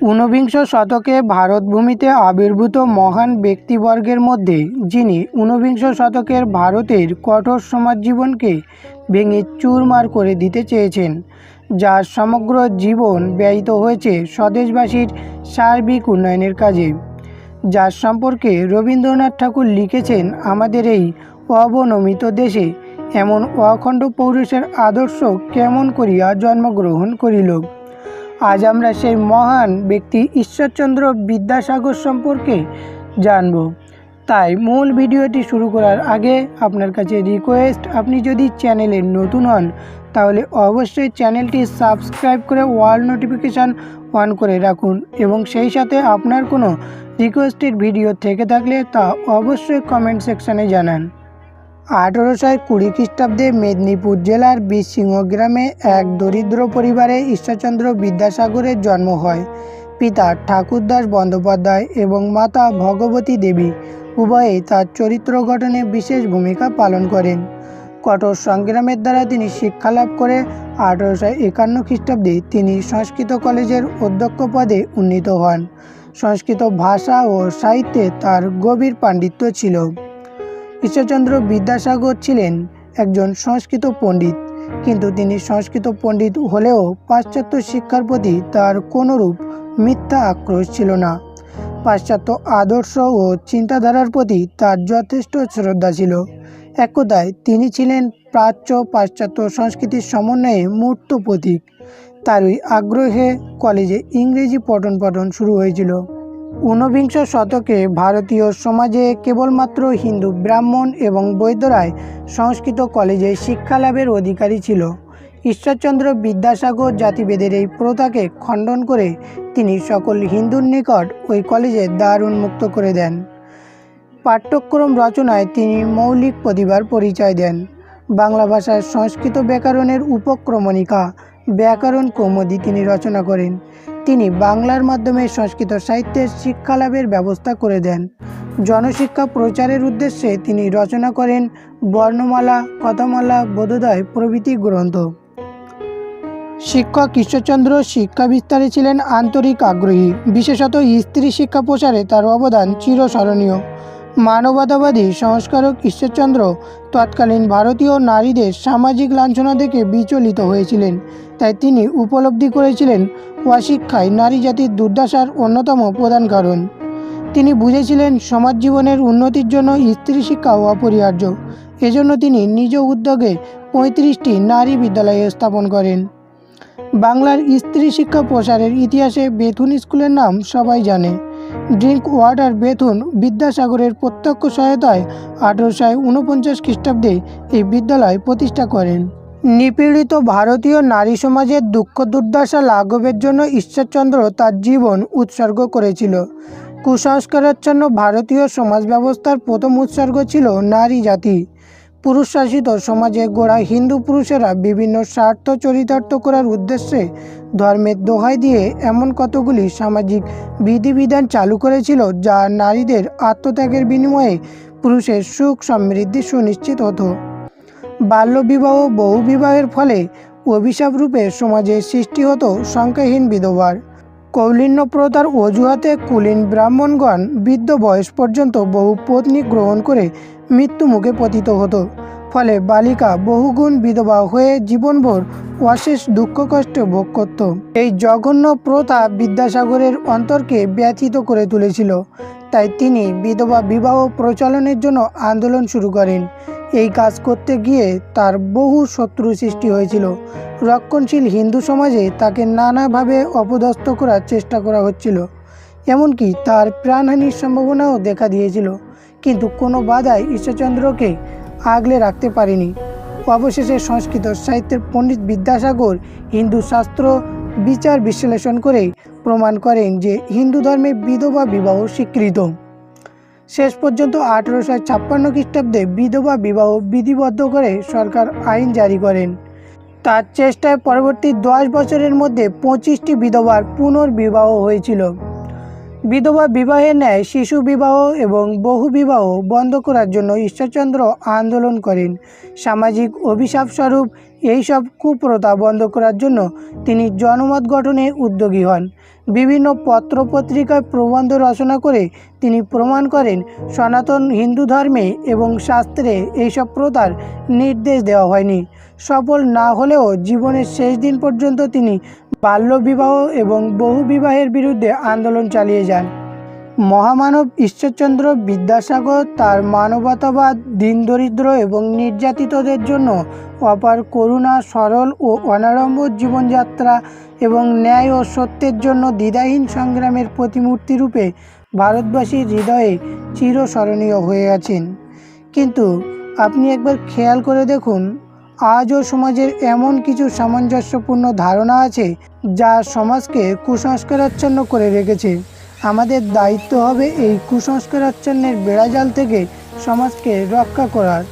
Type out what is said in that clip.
ঊনবিংশ শতকে ভারতভূমিতে আবির্ভূত মহান ব্যক্তিবর্গের মধ্যে যিনি ঊনবিংশ শতকের ভারতের কঠোর সমাজ জীবনকে ভেঙে চুরমার করে দিতে চেয়েছেন, যার সমগ্র জীবন ব্যয়িত হয়েছে স্বদেশবাসীর সার্বিক উন্নয়নের কাজে। যার সম্পর্কে রবীন্দ্রনাথ ঠাকুর লিখেছেন, আমাদের এই অবনমিত দেশে এমন অখণ্ড পৌরুষের আদর্শ কেমন করিয়া জন্মগ্রহণ করিল? আজ আমরা সেই মহান ব্যক্তি ঈশ্বরচন্দ্র বিদ্যাসাগর সম্পর্কে জানব। তাই মূল ভিডিওটি শুরু করার আগে আপনার কাছে রিকোয়েস্ট আপনি যদি চ্যানেলে নতুন হন, তাহলে অবশ্যই চ্যানেলটি সাবস্ক্রাইব করে ওয়াল নোটিফিকেশান অন করে রাখুন এবং সেই সাথে আপনার কোনো রিকোয়েস্টেড ভিডিও থেকে থাকলে তা অবশ্যই কমেন্ট সেকশানে জানান। আঠেরোশো কুড়ি খ্রিস্টাব্দে মেদিনীপুর জেলার বীরসিংহ গ্রামে এক দরিদ্র পরিবারে ঈশ্বরচন্দ্র বিদ্যাসাগরের জন্ম হয়। পিতা ঠাকুরদাস বন্দ্যোপাধ্যায় এবং মাতা ভগবতী দেবী উভয়েই তার চরিত্র গঠনে বিশেষ ভূমিকা পালন করেন। কঠোর সংগ্রামের দ্বারা তিনি শিক্ষালাভ করে আঠেরোশো একান্ন খ্রিস্টাব্দে তিনি সংস্কৃত কলেজের অধ্যক্ষ পদে উন্নীত হন। সংস্কৃত ভাষা ও সাহিত্যে তার গভীর পাণ্ডিত্য ছিল। ঈশ্বরচন্দ্র বিদ্যাসাগর ছিলেন একজন সংস্কৃত পণ্ডিত। কিন্তু তিনি সংস্কৃত পণ্ডিত হলেও পাশ্চাত্য শিক্ষার প্রতি তার কোনোরূপ মিথ্যা আক্রোশ ছিল না। পাশ্চাত্য আদর্শ ও চিন্তাধারার প্রতি তার যথেষ্ট শ্রদ্ধা ছিল। এক কথায় তিনি ছিলেন প্রাচ্য পাশ্চাত্য সংস্কৃতির সমন্বয়ে মূর্ত প্রতীক। তারই আগ্রহে কলেজে ইংরেজি পঠন পাঠন শুরু হয়েছিল। ঊনবিংশ শতকে ভারতীয় সমাজে কেবলমাত্র হিন্দু, ব্রাহ্মণ এবং বৈদ্যরায় সংস্কৃত কলেজে শিক্ষালাভের অধিকারী ছিল। ঈশ্বরচন্দ্র বিদ্যাসাগর জাতিভেদের এই প্রথাকে খণ্ডন করে তিনি সকল হিন্দুর নিকট ওই কলেজে দ্বার উন্মুক্ত করে দেন। পাঠ্যক্রম রচনায় তিনি মৌলিক প্রতিভার পরিচয় দেন। বাংলা ভাষার সংস্কৃত ব্যাকরণের উপক্রমণিকা ব্যাকরণ কৌমুদী তিনি রচনা করেন। তিনি বাংলার মাধ্যমে সংস্কৃত সাহিত্যের শিক্ষালাভের ব্যবস্থা করে দেন। জনশিক্ষা প্রচারের উদ্দেশ্যে তিনি রচনা করেন বর্ণমালা, কথামালা, বোধোদয় প্রভৃতি গ্রন্থ। শিক্ষক ঈশ্বরচন্দ্র শিক্ষা বিস্তারে ছিলেন আন্তরিক আগ্রহী। বিশেষত স্ত্রী শিক্ষা প্রসারে তার অবদান চিরস্মরণীয়। মানবতাবাদী সংস্কারক ঈশ্বরচন্দ্র তৎকালীন ভারতীয় নারীদের সামাজিক লাঞ্ছনা দেখে বিচলিত হয়েছিলেন। তাই তিনি উপলব্ধি করেছিলেন অশিক্ষায় নারী জাতির দুর্দশার অন্যতম প্রধান কারণ। তিনি বুঝেছিলেন সমাজ জীবনের উন্নতির জন্য স্ত্রী শিক্ষা অপরিহার্য। এজন্য তিনি নিজ উদ্যোগে পঁয়ত্রিশটি নারী বিদ্যালয় স্থাপন করেন। বাংলার স্ত্রী শিক্ষা প্রসারের ইতিহাসে বেথুন স্কুলের নাম সবাই জানে। ড্রিঙ্ক ওয়াটার বেথুন বিদ্যাসাগরের প্রত্যক্ষ সহায়তায় আঠেরোশো উনপঞ্চাশ খ্রিস্টাব্দে এই বিদ্যালয় প্রতিষ্ঠা করেন। নিপীড়িত ভারতীয় নারী সমাজের দুঃখ দুর্দশা লাঘবের জন্য ঈশ্বরচন্দ্র তার জীবন উৎসর্গ করেছিল। কুসংস্কারাচ্ছন্ন ভারতীয় সমাজ ব্যবস্থার প্রথম উৎসর্গ ছিল নারী জাতি। পুরুষ শাসিত সমাজে গোড়া হিন্দু পুরুষেরা বিভিন্ন স্বার্থ চরিতার্থ করার উদ্দেশ্যে ধর্মের দোহাই দিয়ে এমন কতগুলি সামাজিক বিধিবিধান চালু করেছিল যা নারীদের আত্মত্যাগের বিনিময়ে পুরুষের সুখ সমৃদ্ধি সুনিশ্চিত হতো। বাল্যবিবাহ বহু বিবাহের ফলে অভিশাপ রূপে সমাজে সৃষ্টি হতো সংখ্যাহীন বিধবার। কৌলিন্য প্রথার অজুহাতে কুলীন ব্রাহ্মণগণ বৃদ্ধ বয়স পর্যন্ত বহু পত্নী গ্রহণ করে মৃত্যু মুখে পতিত হতো। ফলে বালিকা বহুগুণ বিধবা হয়ে জীবনভর অশেষ দুঃখ কষ্ট ভোগ করত। এই জঘন্য প্রথা বিদ্যাসাগরের অন্তরকে ব্যথিত করে তুলেছিল। তাই তিনি বিধবা বিবাহ প্রচলনের জন্য আন্দোলন শুরু করেন। এই কাজ করতে গিয়ে তার বহু শত্রু সৃষ্টি হয়েছিল। রক্ষণশীল হিন্দু সমাজে তাকে নানাভাবে অপদস্থ করার চেষ্টা করা হচ্ছিল। এমনকি তার প্রাণহানির সম্ভাবনাও দেখা দিয়েছিল। কিন্তু কোনো বাধাই ঈশ্বরচন্দ্রকে আগলে রাখতে পারেনি। অবশেষে সংস্কৃত সাহিত্যের পণ্ডিত বিদ্যাসাগর হিন্দু শাস্ত্র বিচার বিশ্লেষণ করে প্রমাণ করেন যে হিন্দু ধর্মে বিধবা বিবাহ স্বীকৃত। শেষ পর্যন্ত আঠেরোশো ছাপ্পান্ন খ্রিস্টাব্দে বিধবা বিবাহ বিধিবদ্ধ করে সরকার আইন জারি করেন। তার চেষ্টায় পরবর্তী দশ বছরের মধ্যে পঁচিশটি বিধবার পুনর্বিবাহ হয়েছিল। বিধবা বিবাহের ন্যায় শিশু বিবাহ এবং বহু বিবাহ বন্ধ করার জন্য ঈশ্বরচন্দ্র আন্দোলন করেন। সামাজিক অভিশাপ স্বরূপ এইসব কুপ্রথা বন্ধ করার জন্য তিনি জনমত গঠনে উদ্যোগী হন। বিভিন্ন পত্রপত্রিকায় প্রবন্ধ রচনা করে তিনি প্রমাণ করেন সনাতন হিন্দু ধর্মে এবং শাস্ত্রে এইসব প্রথার নির্দেশ দেওয়া হয়নি। সফল না হলেও জীবনের শেষ দিন পর্যন্ত তিনি বাল্যবিবাহ এবং বহু বিবাহের বিরুদ্ধে আন্দোলন চালিয়ে যান। মহামানব ঈশ্বরচন্দ্র বিদ্যাসাগর তার মানবতাবাদ দীনদরিদ্র এবং নির্যাতিতদের জন্য অপার করুণা, সরল ও অনাড়ম্বর জীবনযাত্রা এবং ন্যায় ও সত্যের জন্য দ্বিধাহীন সংগ্রামের প্রতিমূর্তি রূপে ভারতবাসীর হৃদয়ে চিরস্মরণীয় হয়ে আছেন। কিন্তু আপনি একবার খেয়াল করে দেখুন, আজও সমাজের এমন কিছু সামঞ্জস্যপূর্ণ ধারণা আছে যা সমাজকে কুসংস্কারাচ্ছন্ন করে রেখেছে। আমাদের দায়িত্ব হবে এই কুসংস্কারাচ্ছন্নের বেড়াজাল থেকে সমাজকে রক্ষা করার।